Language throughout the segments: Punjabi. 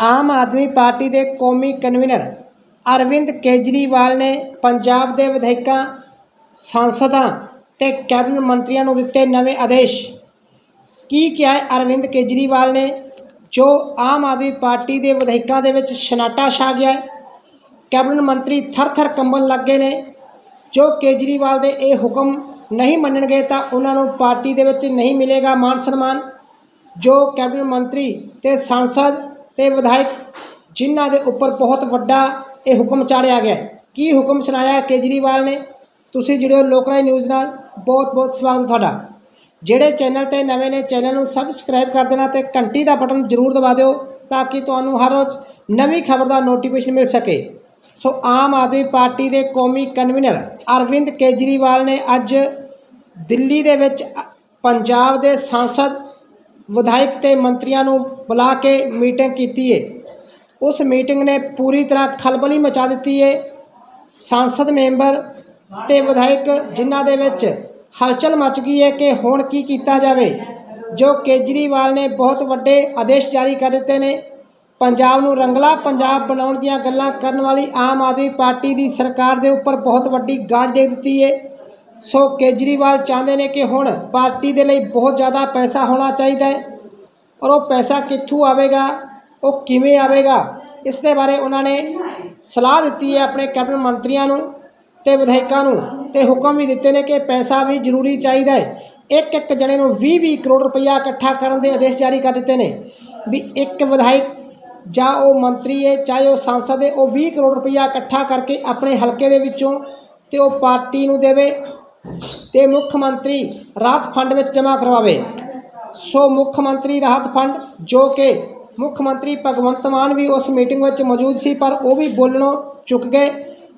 ਆਮ ਆਦਮੀ ਪਾਰਟੀ ਦੇ ਕੌਮੀ ਕਨਵੀਨਰ ਅਰਵਿੰਦ ਕੇਜਰੀਵਾਲ ਨੇ ਪੰਜਾਬ ਦੇ ਵਿਧਾਇਕਾਂ, ਸਾਂਸਦਾਂ ਤੇ ਕੈਬਨਿਟ ਮੰਤਰੀਆਂ ਨੂੰ ਦਿੱਤੇ ਨਵੇਂ ਆਦੇਸ਼। ਕੀ ਕਿਹਾ ਹੈ ਅਰਵਿੰਦ ਕੇਜਰੀਵਾਲ ਨੇ? ਜੋ ਆਮ ਆਦਮੀ ਪਾਰਟੀ ਦੇ ਵਿਧਾਇਕਾਂ ਦੇ ਵਿੱਚ ਸ਼ਨਾਟਾ ਛਾ ਗਿਆ ਹੈ, ਕੈਬਨਿਟ ਮੰਤਰੀ ਥਰ-ਥਰ ਕੰਬਣ ਲੱਗੇ ਨੇ। ਜੋ ਕੇਜਰੀਵਾਲ ਦੇ ਇਹ ਹੁਕਮ ਨਹੀਂ ਮੰਨਣਗੇ ਤਾਂ ਉਹਨਾਂ ਨੂੰ ਪਾਰਟੀ ਦੇ ਵਿੱਚ ਨਹੀਂ ਮਿਲੇਗਾ ਮਾਨ ਸਨਮਾਨ। ਜੋ ਕੈਬਨਿਟ ਮੰਤਰੀ ਤੇ ਸਾਂਸਦ ਤੇ ਵਿਧਾਇਕ ਜਿਨ੍ਹਾਂ ਦੇ ਉੱਪਰ ਬਹੁਤ ਵੱਡਾ ਇਹ ਹੁਕਮ ਚਾੜਿਆ ਗਿਆ ਕੀ ਹੁਕਮ ਸੁਣਾਇਆ ਕੇਜਰੀਵਾਲ ਨੇ? ਤੁਸੀਂ ਜੁੜਿਓ ਲੋਕਰਾਈ ਨਿਊਜ਼ ਨਾਲ। ਬਹੁਤ ਬਹੁਤ ਸਵਾਗਤ ਤੁਹਾਡਾ। ਜਿਹੜੇ ਚੈਨਲ ਤੇ ਨਵੇਂ ਨੇ, ਚੈਨਲ ਨੂੰ ਸਬਸਕ੍ਰਾਈਬ ਕਰ ਦੇਣਾ ਤੇ ਘੰਟੀ ਦਾ ਬਟਨ ਜ਼ਰੂਰ ਦਬਾ ਦਿਓ ਤਾਂ ਕਿ ਤੁਹਾਨੂੰ ਹਰ ਰੋਜ਼ ਨਵੀਂ ਖਬਰ ਦਾ ਨੋਟੀਫਿਕੇਸ਼ਨ ਮਿਲ ਸਕੇ। ਸੋ ਆਮ ਆਦਮੀ ਪਾਰਟੀ ਦੇ ਕੌਮੀ ਕਨਵੀਨਰ ਅਰਵਿੰਦ ਕੇਜਰੀਵਾਲ ਨੇ ਅੱਜ ਦਿੱਲੀ ਦੇ ਵਿੱਚ ਪੰਜਾਬ ਦੇ ਸਾਂਸਦ ਵਿਧਾਇਕ ਤੇ ਮੰਤਰੀਆਂ ਨੂੰ ਬੁਲਾ ਕੇ ਮੀਟਿੰਗ ਕੀਤੀ ਹੈ ਉਸ ਮੀਟਿੰਗ ਨੇ ਪੂਰੀ ਤਰ੍ਹਾਂ ਖਲਬਲੀ ਮਚਾ ਦਿੱਤੀ ਹੈ ਸੰਸਦ ਮੈਂਬਰ ਤੇ ਵਿਧਾਇਕ ਜਿਨ੍ਹਾਂ ਦੇ ਵਿੱਚ ਹਲਚਲ ਮਚ ਗਈ ਹੈ ਕਿ ਹੁਣ ਕੀ ਕੀਤਾ ਜਾਵੇ, ਜੋ ਕੇਜਰੀਵਾਲ ਨੇ ਬਹੁਤ ਵੱਡੇ ਆਦੇਸ਼ ਜਾਰੀ ਕਰ ਦਿੱਤੇ ਨੇ। ਪੰਜਾਬ ਨੂੰ ਰੰਗਲਾ ਪੰਜਾਬ ਬਣਾਉਣ ਦੀਆਂ ਗੱਲਾਂ ਕਰਨ ਵਾਲੀ ਆਮ ਆਦਮੀ ਪਾਰਟੀ ਦੀ ਸਰਕਾਰ ਦੇ ਉੱਪਰ ਬਹੁਤ ਵੱਡੀ ਗਾਜ ਦੇ ਦਿੱਤੀ ਹੈ ਸੋ ਕੇਜਰੀਵਾਲ ਚਾਹੁੰਦੇ ਨੇ ਕਿ ਹੁਣ ਪਾਰਟੀ ਦੇ ਲਈ ਬਹੁਤ ਜ਼ਿਆਦਾ ਪੈਸਾ ਹੋਣਾ ਚਾਹੀਦਾ ਹੈ। ਔਰ ਉਹ ਪੈਸਾ ਕਿੱਥੋਂ ਆਵੇਗਾ, ਉਹ ਕਿਵੇਂ ਆਵੇਗਾ, ਇਸ ਦੇ ਬਾਰੇ ਉਹਨਾਂ ਨੇ ਸਲਾਹ ਦਿੱਤੀ ਹੈ ਆਪਣੇ ਕੈਬਨਿਟ ਮੰਤਰੀਆਂ ਨੂੰ ਤੇ ਵਿਧਾਇਕਾਂ ਨੂੰ ਤੇ ਹੁਕਮ ਵੀ ਦਿੱਤੇ ਨੇ ਕਿ ਪੈਸਾ ਵੀ ਜ਼ਰੂਰੀ ਚਾਹੀਦਾ ਹੈ। ਇੱਕ ਇੱਕ ਜਣੇ ਨੂੰ 20 20 ਕਰੋੜ ਰੁਪਈਆ ਇਕੱਠਾ ਕਰਨ ਦੇ ਆਦੇਸ਼ ਜਾਰੀ ਕਰ ਦਿੱਤੇ ਨੇ ਵੀ ਇੱਕ ਵਿਧਾਇਕ ਜਾਂ ਉਹ ਮੰਤਰੀ ਹੈ, ਚਾਹੇ ਉਹ ਸੰਸਦ ਹੈ, ਉਹ 20 ਕਰੋੜ ਰੁਪਈਆ ਇਕੱਠਾ ਕਰਕੇ ਆਪਣੇ ਹਲਕੇ ਦੇ ਵਿੱਚੋਂ ਤੇ ਉਹ ਪਾਰਟੀ ਨੂੰ ਦੇਵੇ। ਤੇ ਮੁੱਖ ਮੰਤਰੀ ਰਾਹਤ ਫੰਡ ਵਿੱਚ ਜਮ੍ਹਾਂ ਕਰਵਾਵੇ। ਸੋ ਮੁੱਖ ਮੰਤਰੀ ਰਾਹਤ ਫੰਡ ਜੋ ਕਿ ਮੁੱਖ ਮੰਤਰੀ ਭਗਵੰਤ ਮਾਨ ਵੀ ਉਸ ਮੀਟਿੰਗ ਵਿੱਚ ਮੌਜੂਦ ਸੀ, ਪਰ ਉਹ ਵੀ ਬੋਲਣੋਂ ਚੁੱਕ ਗਏ।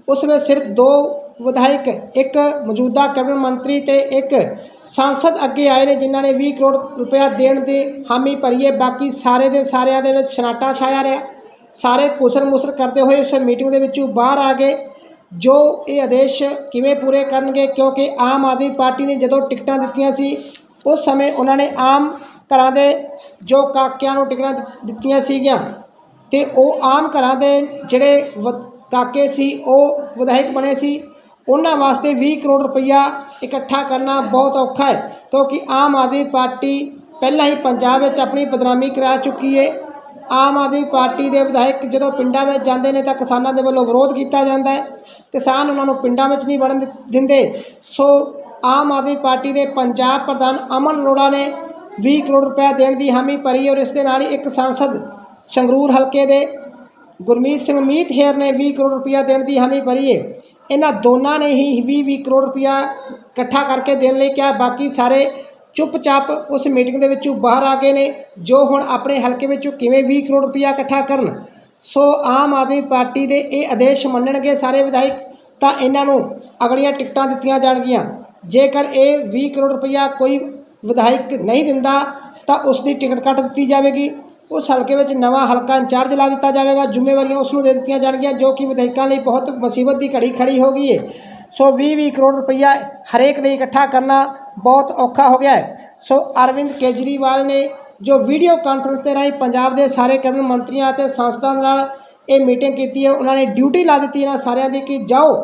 ਉਸ ਵਿੱਚ ਸਿਰਫ ਦੋ ਵਿਧਾਇਕ, ਇੱਕ ਮੌਜੂਦਾ ਕੈਬਨਿਟ ਮੰਤਰੀ ਤੇ ਇੱਕ ਸਾਂਸਦ ਅੱਗੇ ਆਏ ਨੇ, ਜਿਨ੍ਹਾਂ ਨੇ 20 ਕਰੋੜ ਰੁਪਇਆ ਦੇਣ ਦੀ ਹਾਮੀ ਭਰੀ ਹੈ। ਬਾਕੀ ਸਾਰੇ ਦੇ ਸਾਰਿਆਂ ਦੇ ਵਿੱਚ ਸਨਾਟਾ ਛਾਇਆ ਰਿਹਾ। ਸਾਰੇ ਕੁਸਰ ਮੁਸਰ ਕਰਦੇ ਹੋਏ ਉਸ ਮੀਟਿੰਗ ਦੇ ਵਿੱਚੋਂ ਬਾਹਰ ਆ ਗਏ। ਜੋ ਇਹ ਆਦੇਸ਼ ਕਿਵੇਂ ਪੂਰੇ ਕਰਨਗੇ, ਕਿਉਂਕਿ ਆਮ ਆਦਮੀ ਪਾਰਟੀ ਨੇ ਜਦੋਂ ਟਿਕਟਾਂ ਦਿੱਤੀਆਂ ਸੀ, ਉਸ ਸਮੇਂ ਉਹਨਾਂ ਨੇ ਆਮ ਘਰਾਂ ਦੇ ਜੋ ਕਾਕਿਆਂ ਨੂੰ ਟਿਕਟਾਂ ਦਿੱ- ਦਿੱਤੀਆਂ ਸੀਗੀਆਂ, ਤੇ ਉਹ ਆਮ ਘਰਾਂ ਦੇ ਜਿਹੜੇ ਵ- ਕਾਕੇ ਸੀ, ਉਹ ਵਿਧਾਇਕ ਬਣੇ ਸੀ, ਉਹਨਾਂ ਵਾਸਤੇ 20 ਕਰੋੜ ਰੁਪਈਆ ਇਕੱਠਾ ਕਰਨਾ ਬਹੁਤ ਔਖਾ ਹੈ, ਕਿਉਂਕਿ ਆਮ ਆਦਮੀ ਪਾਰਟੀ ਪਹਿਲਾਂ ਹੀ ਪੰਜਾਬ ਵਿੱਚ ਆਪਣੀ ਬਦਨਾਮੀ ਕਰਾ ਚੁੱਕੀ ਹੈ ਆਮ ਆਦਮੀ ਪਾਰਟੀ ਦੇ ਵਿਧਾਇਕ ਜਦੋਂ ਪਿੰਡਾਂ ਵਿੱਚ ਜਾਂਦੇ ਨੇ ਤਾਂ ਕਿਸਾਨਾਂ ਦੇ ਵੱਲੋਂ ਵਿਰੋਧ ਕੀਤਾ ਜਾਂਦਾ ਹੈ। ਕਿਸਾਨ ਉਹਨਾਂ ਨੂੰ ਪਿੰਡਾਂ ਵਿੱਚ ਨਹੀਂ ਵੜਨ ਦਿੰਦੇ। ਸੋ ਆਮ ਆਦਮੀ ਪਾਰਟੀ ਦੇ ਪੰਜਾਬ ਪ੍ਰਧਾਨ ਅਮਨ ਅਰੋੜਾ ਨੇ 20 ਕਰੋੜ ਰੁਪਏ ਦੇਣ ਦੀ ਹਾਮੀ ਭਰੀ ਔਰ ਇਸ ਦੇ ਨਾਲ ਹੀ ਇੱਕ ਸਾਂਸਦ ਸੰਗਰੂਰ ਹਲਕੇ ਦੇ ਗੁਰਮੀਤ ਸਿੰਘ ਮੀਤ ਹੇਰ ਨੇ 20 ਕਰੋੜ ਰੁਪਇਆ ਦੇਣ ਦੀ ਹਾਮੀ ਭਰੀ ਹੈ ਇਹਨਾਂ ਦੋਨਾਂ ਨੇ ਹੀ 20 20 ਕਰੋੜ ਰੁਪਇਆ ਇਕੱਠਾ ਕਰਕੇ ਦੇਣ ਲਈ ਕਿਹਾ। ਬਾਕੀ ਸਾਰੇ ਚੁੱਪਚਾਪ ਉਸ ਮੀਟਿੰਗ ਦੇ ਵਿੱਚੋਂ ਬਾਹਰ ਆ ਗਏ ਨੇ, ਜੋ ਹੁਣ ਆਪਣੇ ਹਲਕੇ ਵਿੱਚੋਂ ਕਿਵੇਂ 20 ਕਰੋੜ ਰੁਪਇਆ ਇਕੱਠਾ ਕਰਨ। ਸੋ ਆਮ ਆਦਮੀ ਪਾਰਟੀ ਦੇ ਇਹ ਆਦੇਸ਼ ਮੰਨਣਗੇ ਸਾਰੇ ਵਿਧਾਇਕ, ਤਾਂ ਇਹਨਾਂ ਨੂੰ ਅਗਲੀਆਂ ਟਿਕਟਾਂ ਦਿੱਤੀਆਂ ਜਾਣਗੀਆਂ। ਜੇਕਰ ਇਹ 20 ਕਰੋੜ ਰੁਪਇਆ ਕੋਈ ਵਿਧਾਇਕ ਨਹੀਂ ਦਿੰਦਾ, ਤਾਂ ਉਸ ਦੀ ਟਿਕਟ ਕੱਟ ਦਿੱਤੀ ਜਾਵੇਗੀ। ਉਸ ਹਲਕੇ ਵਿੱਚ ਨਵਾਂ ਹਲਕਾ ਇੰਚਾਰਜ ਲਾ ਦਿੱਤਾ ਜਾਵੇਗਾ। ਜ਼ਿੰਮੇਵਾਰੀਆਂ ਉਸ ਨੂੰ ਦੇ ਦਿੱਤੀਆਂ ਜਾਣਗੀਆਂ, ਜੋ ਕਿ ਵਿਧਾਇਕਾਂ ਲਈ ਬਹੁਤ ਮੁਸੀਬਤ ਦੀ ਘੜੀ ਖੜੀ ਹੋ ਗਈ ਹੈ ਸੋ 20-20 ਕਰੋੜ ਰੁਪਈਆ ਹਰੇਕ ਲਈ ਇਕੱਠਾ ਕਰਨਾ ਬਹੁਤ ਔਖਾ ਹੋ ਗਿਆ ਹੈ। ਸੋ ਅਰਵਿੰਦ ਕੇਜਰੀਵਾਲ ਨੇ ਜੋ ਵੀਡੀਓ ਕਾਨਫਰੰਸ ਦੇ ਰਾਹੀਂ ਪੰਜਾਬ ਦੇ ਸਾਰੇ ਕੈਬਨਿਟ ਮੰਤਰੀਆਂ ਅਤੇ ਸੰਸਥਾ ਨਾਲ ਇਹ ਮੀਟਿੰਗ ਕੀਤੀ ਹੈ, ਉਹਨਾਂ ਨੇ ਡਿਊਟੀ ਲਾ ਦਿੱਤੀ ਇਹਨਾਂ ਸਾਰਿਆਂ ਦੀ ਕਿ ਜਾਓ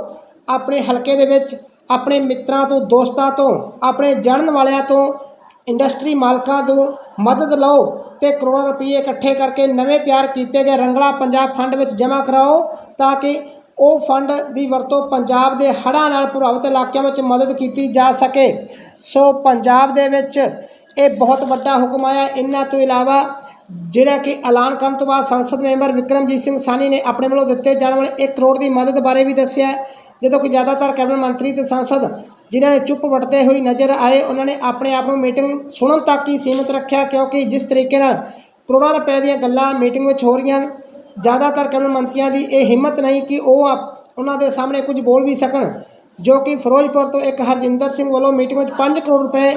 ਆਪਣੇ ਹਲਕੇ ਦੇ ਵਿੱਚ, ਆਪਣੇ ਮਿੱਤਰਾਂ ਤੋਂ, ਦੋਸਤਾਂ ਤੋਂ, ਆਪਣੇ ਜਾਣਨ ਵਾਲਿਆਂ ਤੋਂ, ਇੰਡਸਟਰੀ ਮਾਲਕਾਂ ਤੋਂ ਮਦਦ ਲਓ ਤੇ ਕਰੋੜਾਂ ਰੁਪਏ ਇਕੱਠੇ ਕਰਕੇ ਨਵੇਂ ਤਿਆਰ ਕੀਤੇ ਗਏ ਰੰਗਲਾ ਪੰਜਾਬ ਫੰਡ ਵਿੱਚ ਜਮ੍ਹਾਂ ਕਰਾਓ ਤਾਂ ਕਿ ਉਹ ਫੰਡ ਦੀ ਵਰਤੋਂ ਪੰਜਾਬ ਦੇ ਹੜ੍ਹਾਂ ਨਾਲ ਪ੍ਰਭਾਵਿਤ ਇਲਾਕਿਆਂ ਵਿੱਚ ਮਦਦ ਕੀਤੀ ਜਾ ਸਕੇ। ਸੋ ਪੰਜਾਬ ਦੇ ਵਿੱਚ ਇਹ ਬਹੁਤ ਵੱਡਾ ਹੁਕਮ ਆਇਆ। ਇਹਨਾਂ ਤੋਂ ਇਲਾਵਾ ਜਿਹੜਾ ਕਿ ਐਲਾਨ ਕਰਨ ਤੋਂ ਬਾਅਦ ਸੰਸਦ ਮੈਂਬਰ ਵਿਕਰਮਜੀਤ ਸਿੰਘ ਸਾਨੀ ਨੇ ਆਪਣੇ ਵੱਲੋਂ ਦਿੱਤੇ ਜਾਣ ਵਾਲੇ 1 ਕਰੋੜ ਦੀ ਮਦਦ ਬਾਰੇ ਵੀ ਦੱਸਿਆ। ਜਦੋਂ ਕਿ ਜ਼ਿਆਦਾਤਰ ਕੈਬਨਿਟ ਮੰਤਰੀ ਤੇ ਸੰਸਦ ਜਿਨ੍ਹਾਂ ਨੇ ਚੁੱਪ ਵਟਦੇ ਹੋਈ ਨਜ਼ਰ ਆਏ, ਉਹਨਾਂ ਨੇ ਆਪਣੇ ਆਪ ਨੂੰ ਮੀਟਿੰਗ ਸੁਣਨ ਤੱਕ ਹੀ ਸੀਮਿਤ ਰੱਖਿਆ, ਕਿਉਂਕਿ ਜਿਸ ਤਰੀਕੇ ਨਾਲ ਕਰੋੜਾਂ ਰੁਪਏ ਦੀਆਂ ਗੱਲਾਂ ਮੀਟਿੰਗ ਵਿੱਚ ਹੋ ਰਹੀਆਂ ਹਨ ਜ਼ਿਆਦਾਤਰ ਕੈਬਨਿਟ ਮੰਤਰੀਆਂ ਦੀ ਇਹ ਹਿੰਮਤ ਨਹੀਂ ਕਿ ਉਹ ਆਪ- ਉਹਨਾਂ ਦੇ ਸਾਹਮਣੇ ਕੁਝ ਬੋਲ ਵੀ ਸਕਣ, ਜੋ ਕਿ ਫਿਰੋਜ਼ਪੁਰ ਤੋਂ ਇੱਕ ਹਰਜਿੰਦਰ ਸਿੰਘ ਵੱਲੋਂ ਮੀਟਿੰਗ ਵਿੱਚ 5 ਕਰੋੜ ਰੁਪਏ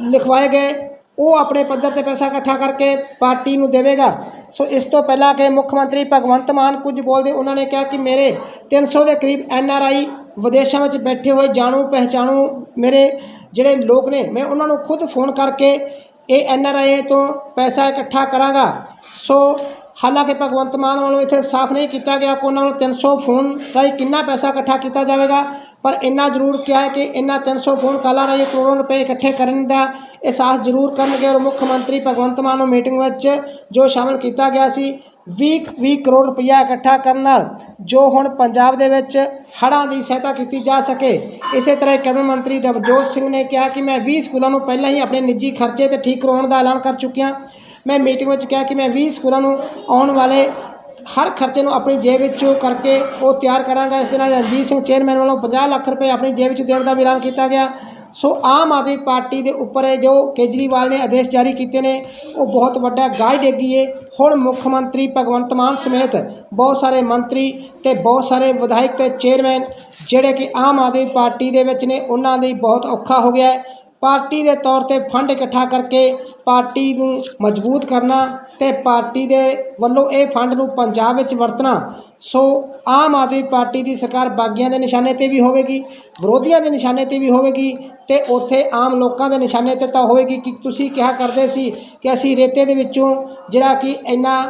ਲਿਖਵਾਏ ਗਏ, ਉਹ ਆਪਣੇ ਪੱਧਰ ਤੇ ਪੈਸਾ ਇਕੱਠਾ ਕਰਕੇ ਪਾਰਟੀ ਨੂੰ ਦੇਵੇਗਾ। ਸੋ ਇਸ ਤੋਂ ਪਹਿਲਾਂ ਕਿ ਮੁੱਖ ਮੰਤਰੀ ਭਗਵੰਤ ਮਾਨ ਕੁਝ ਬੋਲਦੇ ਉਹਨਾਂ ਨੇ ਕਿਹਾ ਕਿ ਮੇਰੇ 300 ਦੇ ਕਰੀਬ ਐਨ ਆਰ ਆਈ ਵਿਦੇਸ਼ਾਂ ਵਿੱਚ ਬੈਠੇ ਹੋਏ ਜਾਣੂ, ਪਹਿਚਾਣੂ ਮੇਰੇ ਜਿਹੜੇ ਲੋਕ ਨੇ, ਮੈਂ ਉਹਨਾਂ ਨੂੰ ਖੁਦ ਫੋਨ ਕਰਕੇ ਇਹ ਐਨ ਆਰ ਆਈ ਤੋਂ ਪੈਸਾ ਇਕੱਠਾ ਕਰਾਂਗਾ। ਸੋ ਹਾਲਾਂਕਿ ਭਗਵੰਤ ਮਾਨ ਵੱਲੋਂ ਇੱਥੇ ਸਾਫ਼ ਨਹੀਂ ਕੀਤਾ ਗਿਆ, ਕਿ ਉਹਨਾਂ ਨੂੰ 300 ਫੋਨ ਰਾਹੀਂ ਕਿੰਨਾ ਪੈਸਾ ਇਕੱਠਾ ਕੀਤਾ ਜਾਵੇਗਾ, ਪਰ ਇੰਨਾ ਜ਼ਰੂਰ ਕਿਹਾ ਹੈ ਕਿ ਇਹਨਾਂ 300 ਫੋਨ ਕਾਲਾਂ ਰਾਹੀਂ ਕਰੋੜਾਂ ਰੁਪਏ ਇਕੱਠੇ ਕਰਨ ਦਾ ਅਹਿਸਾਸ ਜ਼ਰੂਰ ਕਰਨਗੇ ਔਰ ਮੁੱਖ ਮੰਤਰੀ ਭਗਵੰਤ ਮਾਨ ਨੂੰ ਮੀਟਿੰਗ ਵਿੱਚ ਜੋ ਸ਼ਾਮਲ ਕੀਤਾ ਗਿਆ ਸੀ 20 20 ਕਰੋੜ ਰੁਪਇਆ ਇਕੱਠਾ ਕਰਨ ਨਾਲ, ਜੋ ਹੁਣ ਪੰਜਾਬ ਦੇ ਵਿੱਚ ਹੜ੍ਹਾਂ ਦੀ ਸਹਾਇਤਾ ਕੀਤੀ ਜਾ ਸਕੇ। ਇਸੇ ਤਰ੍ਹਾਂ ਹੀ ਕੈਬਨਿਟ ਮੰਤਰੀ ਨਵਜੋਤ ਸਿੰਘ ਨੇ ਕਿਹਾ ਕਿ ਮੈਂ 20 ਸਕੂਲਾਂ ਨੂੰ ਪਹਿਲਾਂ ਹੀ ਆਪਣੇ ਨਿੱਜੀ ਖਰਚੇ ਤੇ ਠੀਕ ਕਰਵਾਉਣ ਦਾ ਐਲਾਨ ਕਰ ਚੁੱਕਿਆ। ਮੈਂ ਮੀਟਿੰਗ ਵਿੱਚ ਕਿਹਾ ਕਿ ਮੈਂ 20 ਸਕੂਲਾਂ ਨੂੰ ਆਉਣ ਵਾਲੇ ਹਰ ਖਰਚੇ ਨੂੰ ਆਪਣੀ ਜੇਬ ਵਿੱਚੋਂ ਕਰਕੇ ਉਹ ਤਿਆਰ ਕਰਾਂਗਾ। ਇਸ ਦੇ ਨਾਲ ਰਣਜੀਤ ਸਿੰਘ ਚੇਅਰਮੈਨ ਵੱਲੋਂ 50 ਲੱਖ ਰੁਪਏ ਆਪਣੀ ਜੇਬ ਵਿੱਚ ਦੇਣ ਦਾ ਵੀ ਐਲਾਨ ਕੀਤਾ ਗਿਆ। ਸੋ ਆਮ ਆਦਮੀ ਪਾਰਟੀ ਦੇ ਉੱਪਰ ਜੋ ਕੇਜਰੀਵਾਲ ਨੇ ਆਦੇਸ਼ ਜਾਰੀ ਕੀਤੇ ਨੇ, ਉਹ ਬਹੁਤ ਵੱਡਾ ਗਾਹ ਡੇਗੀ ਏ। ਹੁਣ ਮੁੱਖ ਮੰਤਰੀ ਭਗਵੰਤ ਮਾਨ ਸਮੇਤ ਬਹੁਤ ਸਾਰੇ ਮੰਤਰੀ ਤੇ ਬਹੁਤ ਸਾਰੇ ਵਿਧਾਇਕ ਤੇ ਚੇਅਰਮੈਨ ਜਿਹੜੇ ਕਿ ਆਮ ਆਦਮੀ ਪਾਰਟੀ ਦੇ ਵਿੱਚ ਨੇ, ਉਹਨਾਂ ਲਈ ਬਹੁਤ ਔਖਾ ਹੋ ਗਿਆ। ਪਾਰਟੀ ਦੇ ਤੌਰ ਤੇ ਫੰਡ ਇਕੱਠਾ ਕਰਕੇ ਪਾਰਟੀ ਨੂੰ ਮਜ਼ਬੂਤ ਕਰਨਾ ਤੇ ਪਾਰਟੀ ਦੇ ਵੱਲੋਂ ਇਹ ਫੰਡ ਨੂੰ ਪੰਜਾਬ ਵਿੱਚ ਵਰਤਣਾ, ਸੋ ਆਮ ਆਦਮੀ ਪਾਰਟੀ ਦੀ ਸਰਕਾਰ ਬਾਗੀਆਂ ਦੇ ਨਿਸ਼ਾਨੇ ਤੇ ਵੀ ਹੋਵੇਗੀ, ਵਿਰੋਧੀਆਂ ਦੇ ਨਿਸ਼ਾਨੇ ਤੇ ਵੀ ਹੋਵੇਗੀ ਤੇ ਉੱਥੇ ਆਮ ਲੋਕਾਂ ਦੇ ਨਿਸ਼ਾਨੇ ਤੇ ਤਾਂ ਹੋਵੇਗੀ। ਕਿ ਤੁਸੀਂ ਕਿਹਾ ਕਰਦੇ ਸੀ ਕਿ ਅਸੀਂ ਰੇਤੇ ਦੇ ਵਿੱਚੋਂ ਜਿਹੜਾ ਕਿ ਇੰਨਾ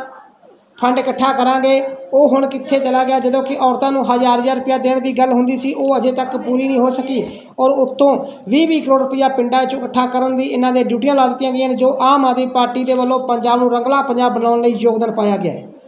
ਫੰਡ ਇਕੱਠਾ ਕਰਾਂਗੇ ਉਹ ਹੁਣ ਕਿੱਥੇ ਚਲਾ ਗਿਆ? ਜਦੋਂ ਕਿ ਔਰਤਾਂ ਨੂੰ ਹਜ਼ਾਰ ਹਜ਼ਾਰ ਰੁਪਇਆ ਦੇਣ ਦੀ ਗੱਲ ਹੁੰਦੀ ਸੀ, ਉਹ ਅਜੇ ਤੱਕ ਪੂਰੀ ਨਹੀਂ ਹੋ ਸਕੀ। ਔਰ ਉੱਤੋਂ 20-20 ਕਰੋੜ ਰੁਪਇਆ ਪਿੰਡਾਂ 'ਚ ਇਕੱਠਾ ਕਰਨ ਦੀ ਇਹਨਾਂ ਦੇ ਡਿਊਟੀਆਂ ਲਾ ਦਿੱਤੀਆਂ ਗਈਆਂ ਨੇ, ਜੋ ਆਮ ਆਦਮੀ ਪਾਰਟੀ ਦੇ ਵੱਲੋਂ ਪੰਜਾਬ ਨੂੰ ਰੰਗਲਾ ਪੰਜਾਬ ਬਣਾਉਣ ਲਈ ਯੋਗਦਾਨ ਪਾਇਆ ਗਿਆ ਹੈ।